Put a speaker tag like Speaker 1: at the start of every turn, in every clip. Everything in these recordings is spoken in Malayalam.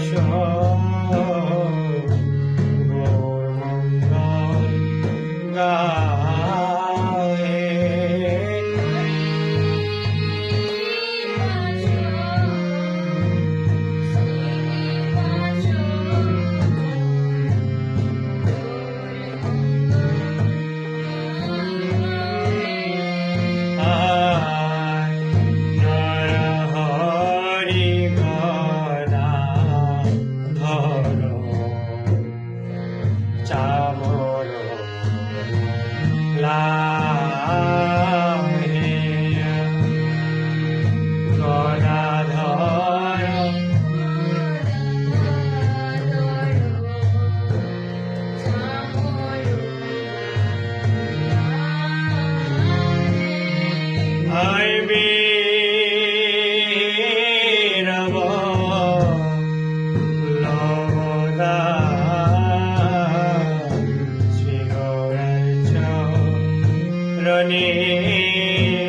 Speaker 1: yaşa রনিয়া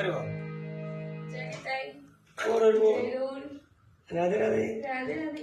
Speaker 1: വരുമോ രാധേ രാധേ.
Speaker 2: രാധേ രാധേ.